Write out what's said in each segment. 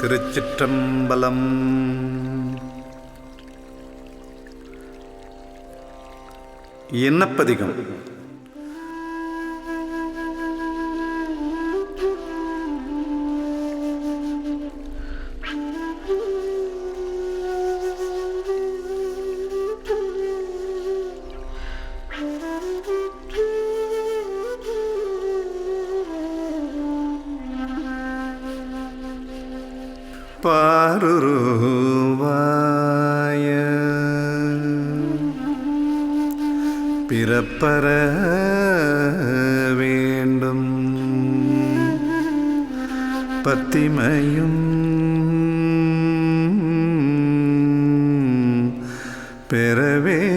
திருச்சிற்றம்பலம். எண்ணப்பதிகம் பாருருவாய. பிறப்பற வேண்டும். பத்திமையும் பெற வேண்டும்.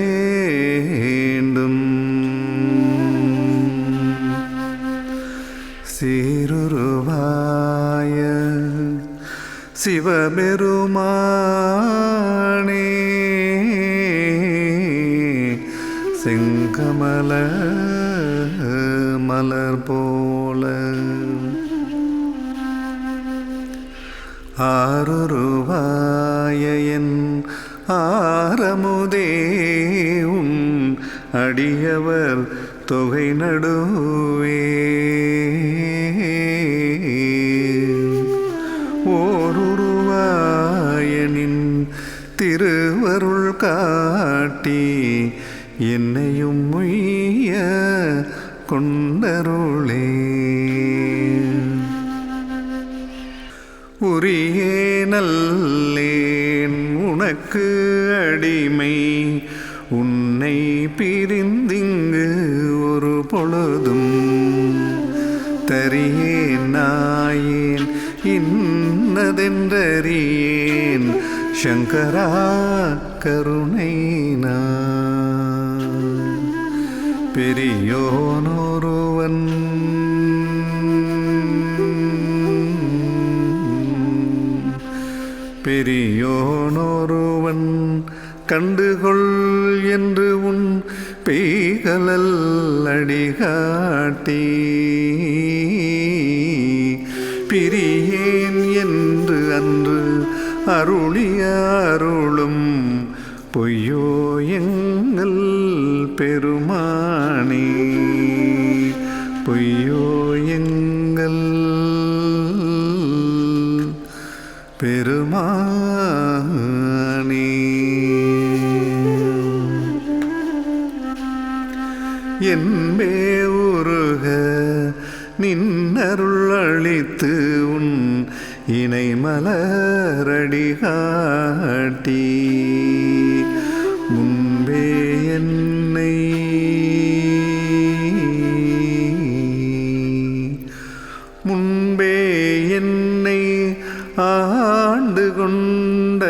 சீருருவாய சிவபெருமானே செங்கமல மலர் போல ஆருருவாயன் ஆரமுதேவும் அடியவர் தொகை நடுவே. காட்டி என்னையும் உய்ய கொண்டருளே. உரிய நல்லேன் உனக்கு அடிமை. உன்னை பிரிந்திங்கு ஒரு பொழுதும் தரியேன் நாயேன் இன்னதென்றறியேன். சங்கரா கருணை பெரியோனொருவன். பெரியோனொருவன் கண்டுகொள் என்று உன் பெய்களல் அடிகாட்டி. பிரியேன் என்று அன்று அருளிய அருளும் பொய்யோ எங்கள் பெருமானே? பொய்யோ எங்கள் பெருமானே? என்பே உருக நின்னருள் அளித்து உன் இணை மலரடி காட்டி என்னை. முன்பே என்னை ஆண்டு கொண்ட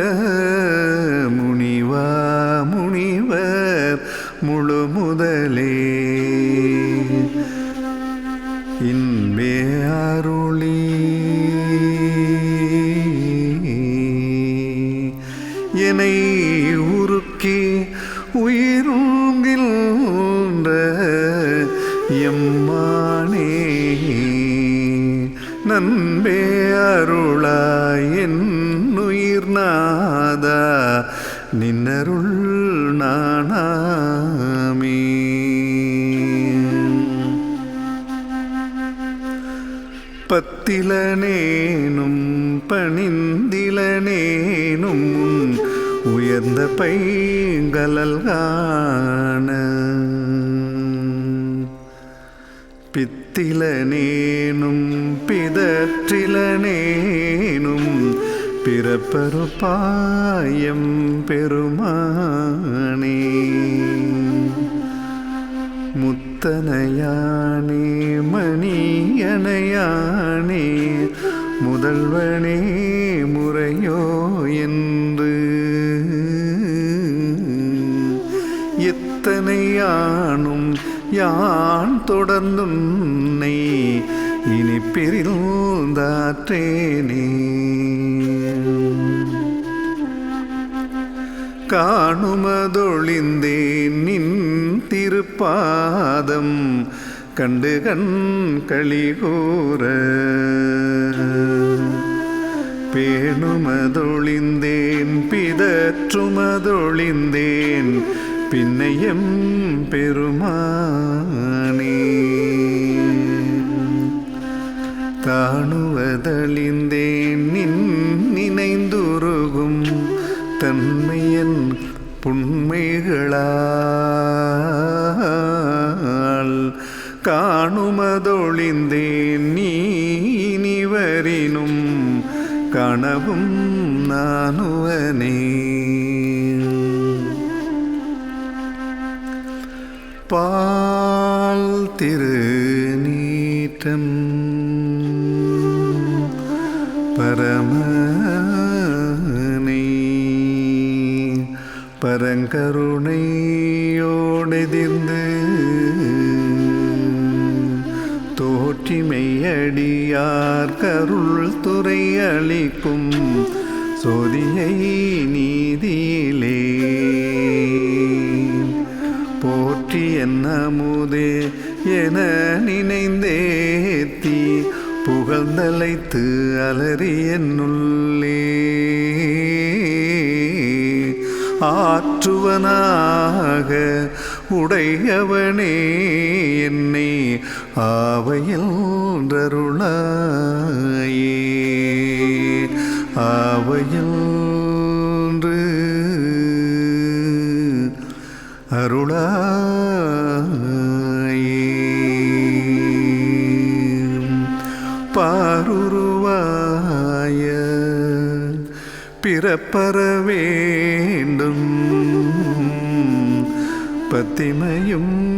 முனிவா முனிவர் முழு முதலே. இன்பே அருளே. நன்பே அருளாய் என் உயிர் நாதா நின்னருள் நானாமே. பத்திலனேனும் பணிந்திலனேனும் உயர்ந்த பைங்கலல் காண. பித்திலனேனும் பிதற்றிலனேனும் பிறப்பருப்பாயம் பெருமானே. முத்தனையானே மணியனையானே முதல்வனே தொடர்ந்துன்னை இனி பிரிந்தாற்றேனே. காணுமதொழிந்தேன் நின் திருப்பாதம் கண்டு கண் களிகூற பேணுமதொழிந்தேன் பிதற்றுமதொழிந்தேன் பின்னையும் பெருமாள் காணுமதொழிந்தேன் நீ இனிவரினும் கனவும் நானுவனே. பால் திரு நீட்டம் பரமனை பரங்கருணையோடெதிர்ந்து தோற்றிமையடியார் கருள் துறை அளிக்கும் சொதியை நீதியிலே. போற்றி என்ன முதே என நினைந்தேத்தி புகழ்ந்தலைத்து அலறி என்னுள்ளே. ஆற்றுவனாக உடையவனே என்னை ஆவையில் அருளாயே ஆவையில் அருளாயே. பாருருவாய பிறப்பற வேண்டும். பத்திமையும்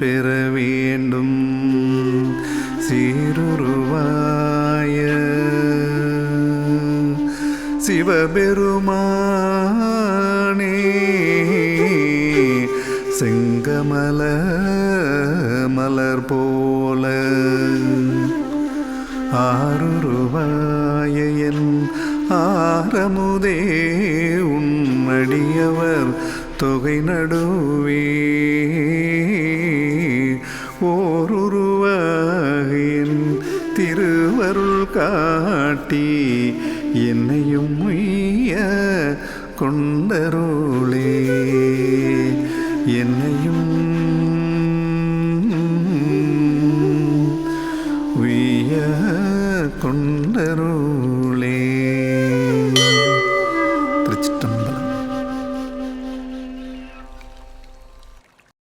பெற வேண்டும். சீருருவாய சிவபெருமானே செங்கமல மலர் போல ஆருருவாய என் ஆரமுதே உன்னடியவர் தொகை நடுவே. காட்டி என்னையும் உய்ய கொண்டருளாயே